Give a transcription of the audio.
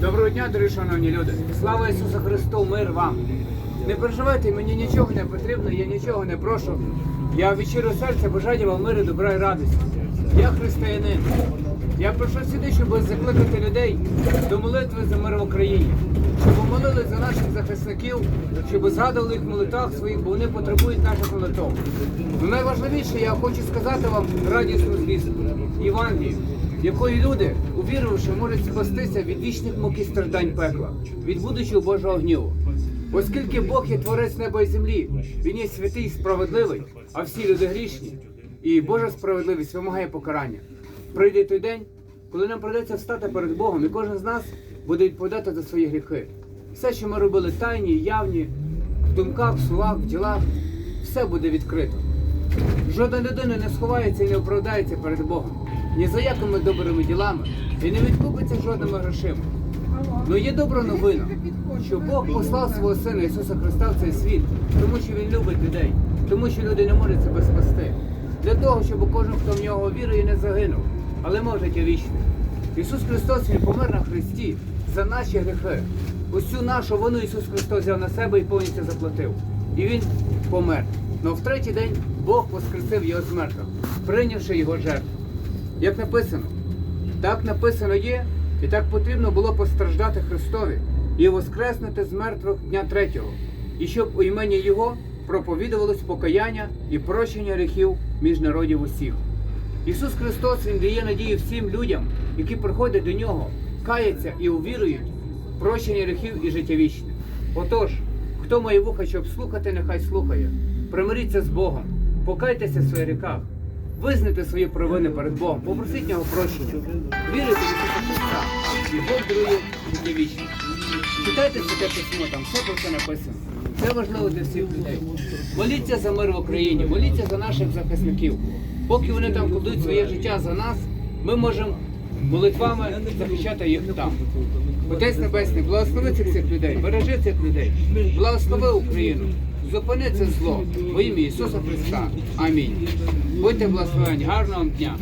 Доброго дня, дорогі шановні люди. Слава Ісусу Христу, мир вам. Не переживайте, мені нічого не потрібно, я нічого не прошу. Я від щирого серця бажаю вам миру, добра і радості. Я християнин. Я прийшов сюди, щоб закликати людей до молитви за мир в Україні, щоб молились за наших захисників, щоб згадували їх в молитвах своїх, бо вони потребують наших молитв. Ну, найважливіше, я хочу сказати вам радісну звістку Євангелію, якої люди, увіривши, можуть спастися від вічних мук і страждань пекла, від будучого Божого гніву. Оскільки Бог є творець неба і землі, він є святий і справедливий, а всі люди грішні, і Божа справедливість вимагає покарання. Прийде той день, коли нам прийдеться встати перед Богом, і кожен з нас буде відповідати за свої гріхи. Все, що ми робили тайні, явні, в думках, в словах, в ділах, все буде відкрито. Жодна людина не сховається і не оправдається перед Богом ні за якими добрими ділами і не відкупиться жодними грошима. Ну є добра новина, що Бог послав свого Сина Ісуса Христа в цей світ, тому що Він любить людей, тому що люди не можуть себе спасти. Для того, щоб кожен, хто в нього вірує, не загинув, але мав життя вічне. Ісус Христос Він помер на Христі за наші гріхи. Усю нашу вину Ісус Христос взяв на себе і повністю заплатив. І Він помер. Но в третій день Бог воскресив його з мертвих, прийнявши його жертву. Як написано, так написано є, і так потрібно було постраждати Христові і воскреснути з мертвих дня третього, і щоб у імені Його проповідувалось покаяння і прощення гріхів між народів усіх. Ісус Христос Він дає надію всім людям, які приходять до Нього, каяться і увірують в прощення гріхів і життя вічне. Отож, хто має вуха, щоб слухати, нехай слухає. Примиріться з Богом, покайтеся в своїх гріхах, визнайте свої провини перед Богом, попросіть Нього прощення, вірите в Ісуса Христа, і Бог дарує життя вічне. Читайте святе письмо, там все про це написано. Це важливо для всіх людей. Моліться за мир в Україні, моліться за наших захисників. Поки вони там кладуть своє життя за нас, ми можемо молитвами захищати їх там. Отець Небесний, благослови цих цих людей, бережи цих людей, благослови Україну, зупини це зло во ім'я Ісуса Христа. Амінь. Будьте благословені, гарного вам дня.